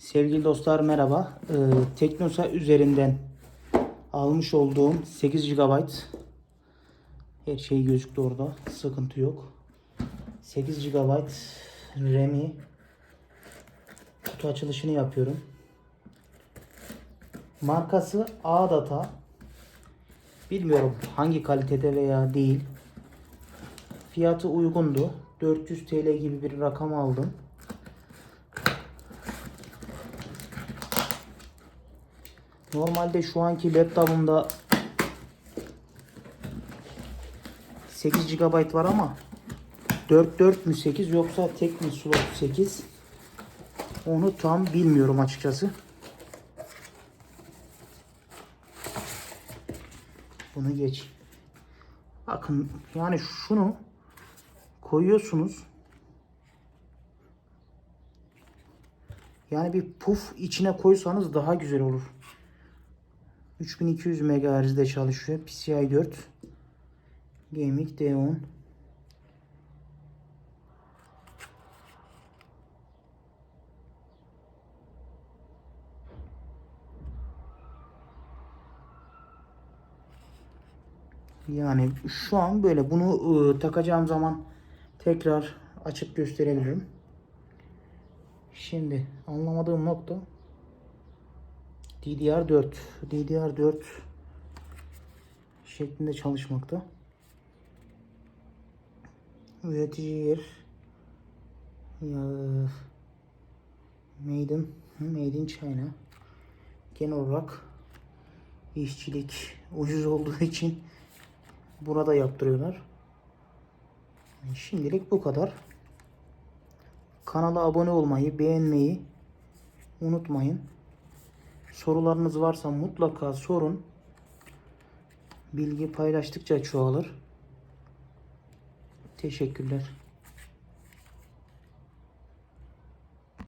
Sevgili dostlar merhaba. Ee, Teknosa üzerinden almış olduğum 8 GB her şey gözüktü orada. Sıkıntı yok. 8 GB RAM'i kutu açılışını yapıyorum. Markası A-Data. Bilmiyorum hangi kalitede veya değil. Fiyatı uygundu. 400 TL gibi bir rakam aldım. Normalde şu anki laptopumda 8 GB var ama 4 4 mü 8 yoksa tek mi slot 8 onu tam bilmiyorum açıkçası. Bunu geç. Bakın yani şunu koyuyorsunuz. Yani bir puf içine koysanız daha güzel olur. 3200 MHz'de çalışıyor. PCI 4 Gaming D10 Yani şu an böyle bunu ıı, takacağım zaman tekrar açıp gösterebilirim. Şimdi anlamadığım nokta DDR4 DDR4 şeklinde çalışmakta. Üretici yer ya, Made in, Made in China. Genel olarak işçilik ucuz olduğu için burada yaptırıyorlar. Şimdilik bu kadar. Kanala abone olmayı, beğenmeyi unutmayın. Sorularınız varsa mutlaka sorun. Bilgi paylaştıkça çoğalır. Teşekkürler.